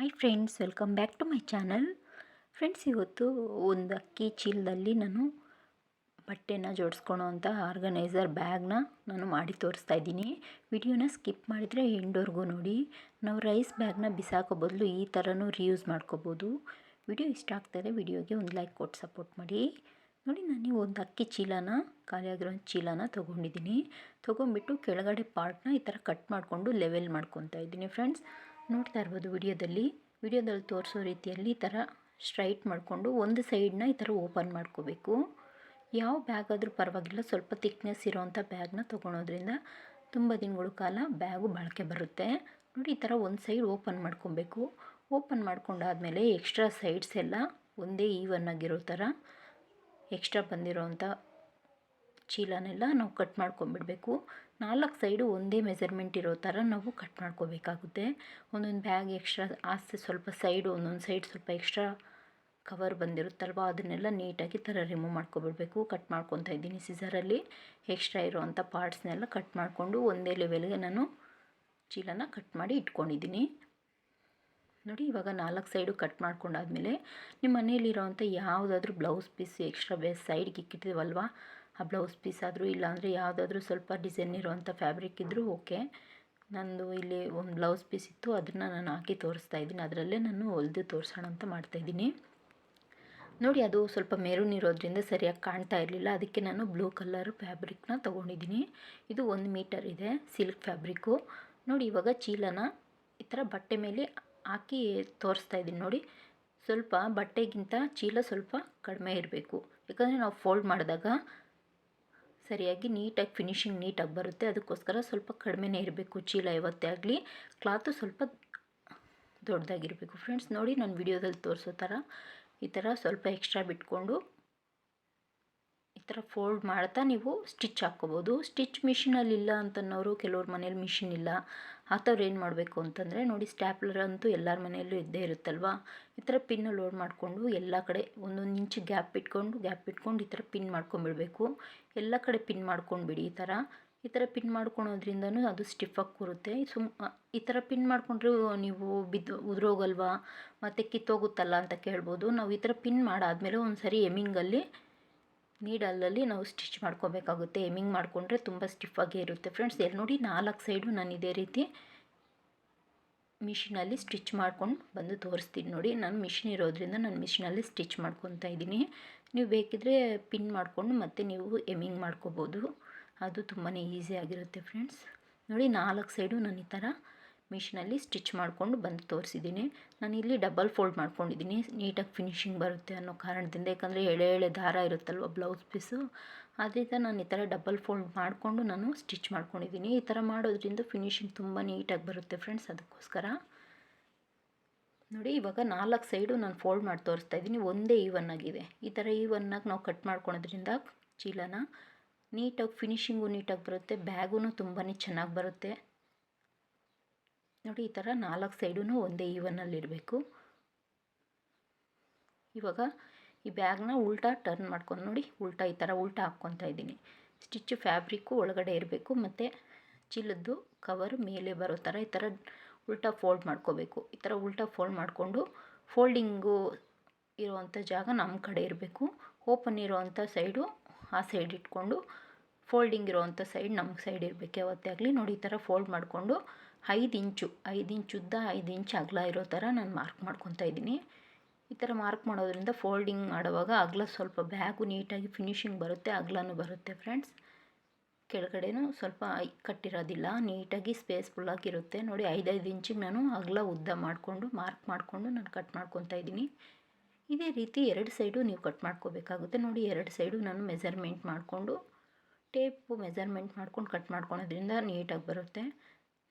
Hi friends welcome back to my channel friends ಇವತ್ತು ಒಂದು ಅಕ್ಕಿ ಚೀಲದಲ್ಲಿ ನಾನು ಬಟ್ಟೆನ ಜೋಡಿಸ್ಕೊಳೋ ಅಂಥ ಆರ್ಗನೈಸರ್ ಬ್ಯಾಗ್ನ ನಾನು ಮಾಡಿ ತೋರಿಸ್ತಾ ಇದ್ದೀನಿ. ವಿಡಿಯೋನ ಸ್ಕಿಪ್ ಮಾಡಿದರೆ ಎಂಡೋರ್ಗೂ ನೋಡಿ. ನಾವು ರೈಸ್ ಬ್ಯಾಗ್ನ ಬಿಸಾಕೋ ಬದಲು ಈ ಥರನೂ ರಿಯೂಸ್ ಮಾಡ್ಕೋಬೋದು. ವಿಡಿಯೋ ಇಷ್ಟ ಆಗ್ತಾಯಿದೆ ವಿಡಿಯೋಗೆ ಒಂದು ಲೈಕ್ ಕೊಟ್ಟು ಸಪೋರ್ಟ್ ಮಾಡಿ. ನೋಡಿ, ನಾನು ಒಂದು ಅಕ್ಕಿ ಚೀಲನ, ಖಾಲಿಯಾಗಿರೋ ಚೀಲನ ತೊಗೊಂಡಿದ್ದೀನಿ. ತೊಗೊಂಡ್ಬಿಟ್ಟು ಕೆಳಗಡೆ ಪಾರ್ಟ್ನ ಈ ಥರ ಕಟ್ ಮಾಡಿಕೊಂಡು ಲೆವೆಲ್ ಮಾಡ್ಕೊತಾ ಇದ್ದೀನಿ ಫ್ರೆಂಡ್ಸ್ ನೋಡ್ತಾ ಇರ್ಬೋದು ವಿಡಿಯೋದಲ್ಲಿ. ವಿಡಿಯೋದಲ್ಲಿ ತೋರಿಸೋ ರೀತಿಯಲ್ಲಿ ಈ ಥರ ಸ್ಟ್ರೈಟ್ ಮಾಡಿಕೊಂಡು ಒಂದು ಸೈಡನ್ನ ಈ ಥರ ಓಪನ್ ಮಾಡ್ಕೋಬೇಕು. ಯಾವ ಬ್ಯಾಗ್ ಆದರೂ ಪರವಾಗಿಲ್ಲ, ಸ್ವಲ್ಪ ತಿಕ್ನೆಸ್ ಇರೋವಂಥ ಬ್ಯಾಗ್ನ ತೊಗೊಳೋದ್ರಿಂದ ತುಂಬ ದಿನಗಳ ಕಾಲ ಬ್ಯಾಗು ಬಾಳಿಕೆ ಬರುತ್ತೆ. ನೋಡಿ ಈ ಥರ ಒಂದು ಸೈಡ್ ಓಪನ್ ಮಾಡ್ಕೊಬೇಕು. ಓಪನ್ ಮಾಡ್ಕೊಂಡಾದಮೇಲೆ ಎಕ್ಸ್ಟ್ರಾ ಸೈಡ್ಸ್ ಎಲ್ಲ ಒಂದೇ ಈವನ್ ಆಗಿರೋ ಥರ ಎಕ್ಸ್ಟ್ರಾ ಬಂದಿರೋವಂಥ ಚೀಲನೆಲ್ಲ ನಾವು ಕಟ್ ಮಾಡ್ಕೊಂಬಿಡಬೇಕು ನಾಲ್ಕು ಸೈಡು ಒಂದೇ ಮೆಸರ್ಮೆಂಟ್ ಇರೋ ಥರ ನಾವು ಕಟ್ ಮಾಡ್ಕೋಬೇಕಾಗುತ್ತೆ. ಒಂದೊಂದು ಬ್ಯಾಗ್ ಎಕ್ಸ್ಟ್ರಾ ಆಸ್ತಿ ಸ್ವಲ್ಪ ಸೈಡು, ಒಂದೊಂದು ಸೈಡ್ ಸ್ವಲ್ಪ ಎಕ್ಸ್ಟ್ರಾ ಕವರ್ ಬಂದಿರುತ್ತಲ್ವ, ಅದನ್ನೆಲ್ಲ ನೀಟಾಗಿ ಥರ ರಿಮೂವ್ ಮಾಡ್ಕೊಬಿಡಬೇಕು. ಕಟ್ ಮಾಡ್ಕೊತಾ ಇದ್ದೀನಿ ಸಿಸರಲ್ಲಿ ಎಕ್ಸ್ಟ್ರಾ ಇರೋವಂಥ ಪಾರ್ಟ್ಸ್ನೆಲ್ಲ ಕಟ್ ಮಾಡಿಕೊಂಡು ಒಂದೇ ಲೆವೆಲ್ಗೆ ನಾನು ಚೀಲನ ಕಟ್ ಮಾಡಿ ಇಟ್ಕೊಂಡಿದ್ದೀನಿ. ನೋಡಿ, ಇವಾಗ ನಾಲ್ಕು ಸೈಡು ಕಟ್ ಮಾಡ್ಕೊಂಡಾದ್ಮೇಲೆ ನಿಮ್ಮ ಮನೇಲಿರೋವಂಥ ಯಾವುದಾದ್ರೂ ಬ್ಲೌಸ್ ಪೀಸ್ ಎಕ್ಸ್ಟ್ರಾ ಬೇಸ್ ಸೈಡ್ಗೆ ಇಕ್ಕಿರ್ತೀವಲ್ವ ಆ ಬ್ಲೌಸ್ ಪೀಸ್ ಆದರೂ ಇಲ್ಲಾಂದರೆ ಯಾವುದಾದ್ರೂ ಸ್ವಲ್ಪ ಡಿಸೈನ್ ಇರುವಂಥ ಫ್ಯಾಬ್ರಿಕ್ ಇದ್ದರೂ ಓಕೆ ನಂದು ಇಲ್ಲಿ ಒಂದು ಬ್ಲೌಸ್ ಪೀಸ್ ಇತ್ತು ಅದನ್ನು ನಾನು ಹಾಕಿ ತೋರಿಸ್ತಾ ಇದ್ದೀನಿ. ಅದರಲ್ಲೇ ನಾನು ಹೊಲಿದು ತೋರಿಸೋಣ ಅಂತ ಮಾಡ್ತಾಯಿದ್ದೀನಿ ನೋಡಿ, ಅದು ಸ್ವಲ್ಪ ಮೆರೂನ್ ಇರೋದ್ರಿಂದ ಸರಿಯಾಗಿ ಕಾಣ್ತಾ ಇರಲಿಲ್ಲ. ಅದಕ್ಕೆ ನಾನು ಬ್ಲೂ ಕಲರ್ ಫ್ಯಾಬ್ರಿಕ್ನ ತೊಗೊಂಡಿದ್ದೀನಿ. ಇದು ಒಂದು ಮೀಟರ್ ಇದೆ ಸಿಲ್ಕ್ ಫ್ಯಾಬ್ರಿಕ್ಕು ನೋಡಿ, ಇವಾಗ ಚೀಲನ ಈ ಥರ ಬಟ್ಟೆ ಮೇಲೆ ಹಾಕಿ ತೋರಿಸ್ತಾ ಇದ್ದೀನಿ. ನೋಡಿ, ಸ್ವಲ್ಪ ಬಟ್ಟೆಗಿಂತ ಚೀಲ ಸ್ವಲ್ಪ ಕಡಿಮೆ ಇರಬೇಕು. ಯಾಕಂದರೆ ನಾವು ಫೋಲ್ಡ್ ಮಾಡಿದಾಗ ಸರಿಯಾಗಿ ನೀಟಾಗಿ ಫಿನಿಶಿಂಗ್ ನೀಟಾಗಿ ಬರುತ್ತೆ. ಅದಕ್ಕೋಸ್ಕರ ಸ್ವಲ್ಪ ಕಡಿಮೆನೇ ಇರಬೇಕು. ಚೀಲ ಇವತ್ತೇ ಆಗಲಿ ಕ್ಲಾತು ಸ್ವಲ್ಪ ದೊಡ್ಡದಾಗಿರಬೇಕು. ಫ್ರೆಂಡ್ಸ್ ನೋಡಿ ನಾನು ವಿಡಿಯೋದಲ್ಲಿ ತೋರಿಸೋ ಥರ ಈ ಥರ ಸ್ವಲ್ಪ ಎಕ್ಸ್ಟ್ರಾ ಬಿಟ್ಕೊಂಡು ಈ ಥರ ಫೋಲ್ಡ್ ಮಾಡ್ತಾ ನೀವು ಸ್ಟಿಚ್ ಹಾಕ್ಕೋಬೋದು. ಸ್ಟಿಚ್ ಮಿಷಿನಲ್ಲಿ ಇಲ್ಲ ಅಂತನ್ನೋರು ಕೆಲವ್ರ ಮನೇಲಿ ಮಿಷಿನ್ ಇಲ್ಲ. ಆ ಥರ ಏನು ಮಾಡಬೇಕು ಅಂತಂದರೆ ನೋಡಿ ಸ್ಟ್ಯಾಪ್ಲರ್ ಅಂತೂ ಎಲ್ಲರ ಮನೆಯಲ್ಲೂ ಇದ್ದೇ ಇರುತ್ತಲ್ವ? ಈ ಥರ ಪಿನ್ನು ಲೋಡ್ ಮಾಡಿಕೊಂಡು ಎಲ್ಲ ಕಡೆ ಒಂದೊಂದು ಇಂಚು ಗ್ಯಾಪ್ ಇಟ್ಕೊಂಡು ಗ್ಯಾಪ್ ಇಟ್ಕೊಂಡು ಈ ಥರ ಪಿನ್ ಮಾಡ್ಕೊಂಬಿಡಬೇಕು. ಎಲ್ಲ ಕಡೆ ಪಿನ್ ಮಾಡ್ಕೊಂಡ್ಬಿಡಿ ಈ ಥರ. ಈ ಥರ ಪಿನ್ ಮಾಡ್ಕೊಳೋದ್ರಿಂದನೂ ಅದು ಸ್ಟಿಫಾಗಿ ಕೂರುತ್ತೆ. ಸುಮ್ ಈ ಥರ ಪಿನ್ ಮಾಡಿಕೊಂಡ್ರೆ ನೀವು ಬಿದ್ದು, ಉದುರೋಗಲ್ವಾ? ಮತ್ತು ಕಿತ್ತೋಗುತ್ತಲ್ಲ ಅಂತ ಕೇಳ್ಬೋದು. ನಾವು ಈ ಥರ ಪಿನ್ ಮಾಡಾದಮೇಲೆ ಒಂದು ಸರಿ ಎಮಿಂಗಲ್ಲಿ ನೀಡಲಲ್ಲಿ ನಾವು ಸ್ಟಿಚ್ ಮಾಡ್ಕೋಬೇಕಾಗುತ್ತೆ. ಎಮಿಂಗ್ ಮಾಡಿಕೊಂಡ್ರೆ ತುಂಬ ಸ್ಟಿಫಾಗೇ ಇರುತ್ತೆ. ಫ್ರೆಂಡ್ಸ್ ಎಲ್ಲಿ ನೋಡಿ ನಾಲ್ಕು ಸೈಡು ನಾನು ಇದೇ ರೀತಿ ಮಿಷಿನಲ್ಲಿ ಸ್ಟಿಚ್ ಮಾಡ್ಕೊಂಡು ಬಂದು ತೋರಿಸ್ತೀನಿ ನೋಡಿ. ನಾನು ಮಿಷಿನ್ ಇರೋದ್ರಿಂದ ನಾನು ಮಿಷಿನಲ್ಲಿ ಸ್ಟಿಚ್ ಮಾಡ್ಕೊತಾ ಇದ್ದೀನಿ. ನೀವು ಬೇಕಿದ್ರೆ ಪಿನ್ ಮಾಡಿಕೊಂಡು ಮತ್ತೆ ನೀವು ಎಮಿಂಗ್ ಮಾಡ್ಕೋಬೋದು. ಅದು ತುಂಬಾ ಈಸಿ ಆಗಿರುತ್ತೆ ಫ್ರೆಂಡ್ಸ್ ನೋಡಿ ನಾಲ್ಕು ಸೈಡು ನಾನು ಈ ಥರ ಮಿಷಿನಲ್ಲಿ ಸ್ಟಿಚ್ ಮಾಡಿಕೊಂಡು ಬಂದು ತೋರಿಸಿದ್ದೀನಿ. ನಾನು ಇಲ್ಲಿ ಡಬಲ್ ಫೋಲ್ಡ್ ಮಾಡ್ಕೊಂಡಿದ್ದೀನಿ. ನೀಟಾಗಿ ಫಿನಿಶಿಂಗ್ ಬರುತ್ತೆ ಅನ್ನೋ ಕಾರಣದಿಂದ. ಯಾಕಂದರೆ ಎಳೆ ಎಳೆ ದಾರ ಇರುತ್ತಲ್ವ ಬ್ಲೌಸ್ ಪೀಸು. ಅದರಿಂದ ನಾನು ಈ ಥರ ಡಬಲ್ ಫೋಲ್ಡ್ ಮಾಡಿಕೊಂಡು ನಾನು ಸ್ಟಿಚ್ ಮಾಡ್ಕೊಂಡಿದ್ದೀನಿ. ಈ ಥರ ಮಾಡೋದ್ರಿಂದ ಫಿನಿಶಿಂಗ್ ತುಂಬ ನೀಟಾಗಿ ಬರುತ್ತೆ ಫ್ರೆಂಡ್ಸ್ ಅದಕ್ಕೋಸ್ಕರ. ನೋಡಿ, ಇವಾಗ ನಾಲ್ಕು ಸೈಡು ನಾನು ಫೋಲ್ಡ್ ಮಾಡಿ ತೋರಿಸ್ತಾ ಇದ್ದೀನಿ. ಒಂದೇ ಈವನ್ ಆಗಿದೆ. ಈ ಥರ ಈವನ್ನಾಗಿ ನಾವು ಕಟ್ ಮಾಡ್ಕೊಳೋದ್ರಿಂದ ಚೀಲನ ನೀಟಾಗಿ ಫಿನಿಶಿಂಗು ನೀಟಾಗಿ ಬರುತ್ತೆ. ಬ್ಯಾಗೂ ತುಂಬಾ ಚೆನ್ನಾಗಿ ಬರುತ್ತೆ. ನೋಡಿ, ಈ ಥರ ನಾಲ್ಕು ಸೈಡೂ ಒಂದೇ ಈವನ್ನಲ್ಲಿರಬೇಕು ಇವಾಗ ಈ ಬ್ಯಾಗ್ನ ಉಲ್ಟಾ ಟರ್ನ್ ಮಾಡ್ಕೊಂಡು ನೋಡಿ, ಉಲ್ಟಾ ಈ ಥರ ಉಲ್ಟಾ ಹಾಕ್ಕೊತಾ ಇದ್ದೀನಿ. ಸ್ಟಿಚ್ ಫ್ಯಾಬ್ರಿಕ್ಕು ಒಳಗಡೆ ಇರಬೇಕು, ಮತ್ತು ಚೀಲದ್ದು ಕವರ್ ಮೇಲೆ ಬರೋ ಥರ ಈ ಥರ ಉಲ್ಟಾ ಫೋಲ್ಡ್ ಮಾಡ್ಕೋಬೇಕು. ಈ ಥರ ಉಲ್ಟಾ ಫೋಲ್ಡ್ ಮಾಡಿಕೊಂಡು ಫೋಲ್ಡಿಂಗು ಇರುವಂಥ ಜಾಗ ನಮ್ಮ ಕಡೆ ಇರಬೇಕು. ಓಪನ್ ಇರೋವಂಥ ಸೈಡು ಆ ಸೈಡ್ ಇಟ್ಕೊಂಡು ಫೋಲ್ಡಿಂಗ್ ಇರೋವಂಥ ಸೈಡ್ ನಮ್ಮ ಸೈಡ್ ಇರಬೇಕು. ಯಾವತ್ತೇ ಆಗಲಿ ನೋಡಿ, ಈ ಥರ ಫೋಲ್ಡ್ ಮಾಡಿಕೊಂಡು ಐದು ಇಂಚು ಐದು ಇಂಚು ಉದ್ದ ಐದು ಇಂಚು ಅಗಲ ಇರೋ ಥರ ನಾನು ಮಾರ್ಕ್ ಮಾಡ್ಕೊತಾ ಇದ್ದೀನಿ. ಈ ಥರ ಮಾರ್ಕ್ ಮಾಡೋದ್ರಿಂದ ಫೋಲ್ಡಿಂಗ್ ಮಾಡುವಾಗ ಅಗಲ ಸ್ವಲ್ಪ ಬ್ಯಾಗು ನೀಟಾಗಿ ಫಿನಿಶಿಂಗ್ ಬರುತ್ತೆ, ಅಗಲನೂ ಬರುತ್ತೆ ಫ್ರೆಂಡ್ಸ್ ಕೆಳಗಡೆನೂ ಸ್ವಲ್ಪ ಕಟ್ಟಿರೋದಿಲ್ಲ, ನೀಟಾಗಿ ಸ್ಪೇಸ್ಫುಲ್ಲಾಗಿರುತ್ತೆ ನೋಡಿ ಐದೈದು ಇಂಚಿಗೆ ನಾನು ಅಗಲ ಉದ್ದ ಮಾಡಿಕೊಂಡು ಮಾರ್ಕ್ ಮಾಡಿಕೊಂಡು ನಾನು ಕಟ್ ಮಾಡ್ಕೊತಾ ಇದ್ದೀನಿ. ಇದೇ ರೀತಿ ಎರಡು ಸೈಡು ನೀವು ಕಟ್ ಮಾಡ್ಕೋಬೇಕಾಗುತ್ತೆ. ನೋಡಿ ಎರಡು ಸೈಡು ನಾನು ಮೆಜರ್ಮೆಂಟ್ ಮಾಡಿಕೊಂಡು ಟೇಪು ಮೆಜರ್ಮೆಂಟ್ ಮಾಡ್ಕೊಂಡು ಕಟ್ ಮಾಡ್ಕೊಳೋದ್ರಿಂದ ನೀಟಾಗಿ ಬರುತ್ತೆ.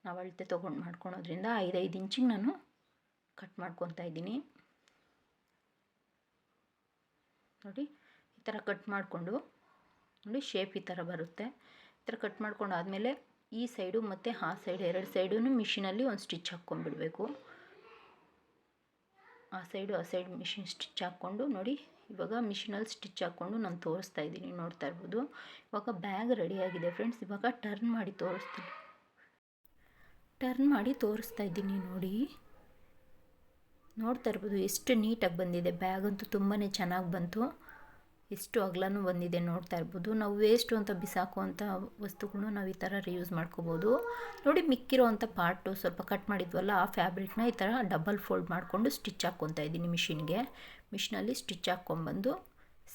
ನಾವು ಅಳತೆ ತೊಗೊಂಡು ಮಾಡ್ಕೊಳೋದ್ರಿಂದ ಐದೈದು ಇಂಚಿಗೆ ನಾನು ಕಟ್ ಮಾಡ್ಕೊತಾ ಇದ್ದೀನಿ. ನೋಡಿ, ಈ ಥರ ಕಟ್ ಮಾಡಿಕೊಂಡು, ನೋಡಿ ಶೇಪ್ ಈ ಥರ ಬರುತ್ತೆ. ಈ ಥರ ಕಟ್ ಮಾಡ್ಕೊಂಡು ಆದಮೇಲೆ ಈ ಸೈಡು ಮತ್ತು ಆ ಸೈಡ್ ಎರಡು ಸೈಡೂ ಮಿಷಿನಲ್ಲಿ ಒಂದು ಸ್ಟಿಚ್ ಹಾಕ್ಕೊಂಡ್ಬಿಡಬೇಕು. ಆ ಸೈಡು ಆ ಸೈಡ್ ಮಿಷಿನ್ ಸ್ಟಿಚ್ ಹಾಕ್ಕೊಂಡು, ನೋಡಿ, ಇವಾಗ ಮಿಷಿನಲ್ಲಿ ಸ್ಟಿಚ್ ಹಾಕ್ಕೊಂಡು ನಾನು ತೋರಿಸ್ತಾ ಇದ್ದೀನಿ, ನೋಡ್ತಾ ಇರ್ಬೋದು. ಇವಾಗ ಬ್ಯಾಗ್ ರೆಡಿಯಾಗಿದೆ ಫ್ರೆಂಡ್ಸ್ ಇವಾಗ ಟರ್ನ್ ಮಾಡಿ ತೋರಿಸ್ತೀನಿ. ಟರ್ನ್ ಮಾಡಿ ತೋರಿಸ್ತಾ ಇದ್ದೀನಿ ನೋಡಿ. ನೋಡ್ತಾ ಇರ್ಬೋದು ಎಷ್ಟು ನೀಟಾಗಿ ಬಂದಿದೆ. ಬ್ಯಾಗ್ ಅಂತೂ ತುಂಬಾ ಚೆನ್ನಾಗಿ ಬಂತು. ಎಷ್ಟು ಅಗಲನೂ ಬಂದಿದೆ ನೋಡ್ತಾ ಇರ್ಬೋದು. ನಾವು ವೇಸ್ಟು ಅಂತ ಬಿಸಾಕುವಂಥ ವಸ್ತುಗಳು ನಾವು ಈ ಥರ ರಿಯೂಸ್ ಮಾಡ್ಕೋಬೋದು. ನೋಡಿ ಮಿಕ್ಕಿರೋ ಅಂಥ ಪಾರ್ಟು ಸ್ವಲ್ಪ ಕಟ್ ಮಾಡಿದ್ವಲ್ಲ, ಆ ಫ್ಯಾಬ್ರಿಕ್ನ ಈ ಥರ ಡಬಲ್ ಫೋಲ್ಡ್ ಮಾಡಿಕೊಂಡು ಸ್ಟಿಚ್ ಹಾಕ್ಕೊತಾ ಇದ್ದೀನಿ ಮಿಷಿನ್ಗೆ ಮಿಷಿನಲ್ಲಿ ಸ್ಟಿಚ್ ಹಾಕ್ಕೊಂಬಂದು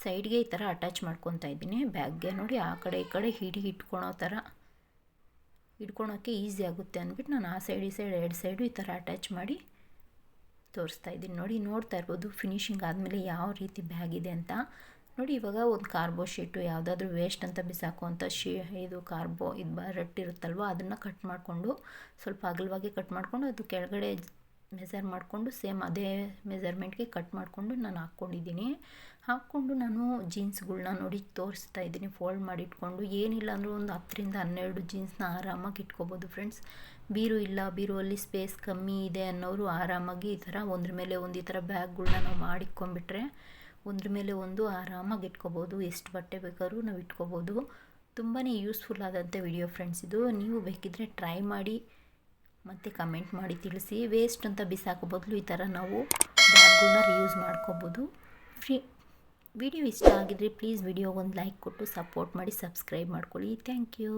ಸೈಡ್ಗೆ ಈ ಥರ ಅಟ್ಯಾಚ್ ಮಾಡ್ಕೊತಾ ಇದ್ದೀನಿ. ಬ್ಯಾಗ್ಗೆ ನೋಡಿ ಆ ಕಡೆ ಈ ಕಡೆ ಹಿಡಿ ಇಟ್ಕೊಳೋ ಥರ. ಇಟ್ಕೊಳೋಕ್ಕೆ ಈಸಿ ಆಗುತ್ತೆ ಅಂದ್ಬಿಟ್ಟು ನಾನು ಆ ಸೈಡ್ ಈ ಸೈಡ್ ಎರಡು ಸೈಡು ಈ ಥರ ಅಟ್ಯಾಚ್ ಮಾಡಿ ತೋರಿಸ್ತಾ ಇದ್ದೀನಿ. ನೋಡಿ, ನೋಡ್ತಾ ಇರ್ಬೋದು ಫಿನಿಶಿಂಗ್ ಆದಮೇಲೆ ಯಾವ ರೀತಿ ಬ್ಯಾಗ್ ಇದೆ ಅಂತ. ನೋಡಿ, ಇವಾಗ ಒಂದು ಕಾರ್ಬೋ ಶೀಟು ಯಾವುದಾದ್ರೂ ವೇಸ್ಟ್ ಅಂತ ಬಿಸಾಕುವಂಥ ಶೀ, ಇದು ಕಾರ್ಬೋ ಇದು ಬ, ರಟ್ಟಿರುತ್ತಲ್ವ, ಅದನ್ನು ಕಟ್ ಮಾಡಿಕೊಂಡು ಸ್ವಲ್ಪ ಅಗಲವಾಗಿ ಕಟ್ ಮಾಡಿಕೊಂಡು ಅದು ಕೆಳಗಡೆ ಮೆಜರ್ ಮಾಡಿಕೊಂಡು ಸೇಮ್ ಅದೇ ಮೆಸರ್ಮೆಂಟ್ಗೆ ಕಟ್ ಮಾಡಿಕೊಂಡು ನಾನು ಹಾಕ್ಕೊಂಡಿದ್ದೀನಿ. ಹಾಕ್ಕೊಂಡು ನಾನು ಜೀನ್ಸ್ಗಳ್ನ ನೋಡಿ ತೋರಿಸ್ತಾ ಇದ್ದೀನಿ. ಫೋಲ್ಡ್ ಮಾಡಿ ಇಟ್ಕೊಂಡು. ಏನಿಲ್ಲ ಅಂದರೂ ಒಂದು ಹತ್ತರಿಂದ ಹನ್ನೆರಡು ಜೀನ್ಸ್ನ ಆರಾಮಾಗಿ ಇಟ್ಕೋಬೋದು ಫ್ರೆಂಡ್ಸ್ ಬೀರು ಇಲ್ಲ, ಬೀರುವಲ್ಲಿ ಸ್ಪೇಸ್ ಕಮ್ಮಿ ಇದೆ ಅನ್ನೋರು ಆರಾಮಾಗಿ ಈ ಥರ ಒಂದ್ರ ಮೇಲೆ ಒಂದು ಈ ಥರ ಬ್ಯಾಗ್ಗಳನ್ನ ನಾವು ಮಾಡಿಕ್ಕೊಂಬಿಟ್ರೆ ಒಂದ್ರ ಮೇಲೆ ಒಂದು ಆರಾಮಾಗಿ ಇಟ್ಕೋಬೋದು. ಎಷ್ಟು ಬಟ್ಟೆ ಬೇಕಾದ್ರೂ ನಾವು ಇಟ್ಕೋಬೋದು. ತುಂಬಾ ಯೂಸ್ಫುಲ್ ಆದಂಥ ವಿಡಿಯೋ ಫ್ರೆಂಡ್ಸ್ ಇದು. ನೀವು ಬೇಕಿದ್ದರೆ ಟ್ರೈ ಮಾಡಿ. ಮತ್ತು ಕಮೆಂಟ್ ಮಾಡಿ ತಿಳಿಸಿ. ವೇಸ್ಟ್ ಅಂತ ಬಿಸಾಕೋ ಬದಲು ಈ ಥರ ನಾವು ಬ್ಯಾಗ್ಗಳನ್ನ ರಿಯೂಸ್ ಮಾಡ್ಕೋಬೋದು. ಫ್ರೀ ವಿಡಿಯೋ ಇಷ್ಟ ಆಗಿದ್ರೆ ಪ್ಲೀಸ್ ವಿಡಿಯೋಗೊಂದು ಲೈಕ್ ಕೊಟ್ಟು ಸಪೋರ್ಟ್ ಮಾಡಿ ಸಬ್ಸ್ಕ್ರೈಬ್ ಮಾಡ್ಕೊಳ್ಳಿ. Thank you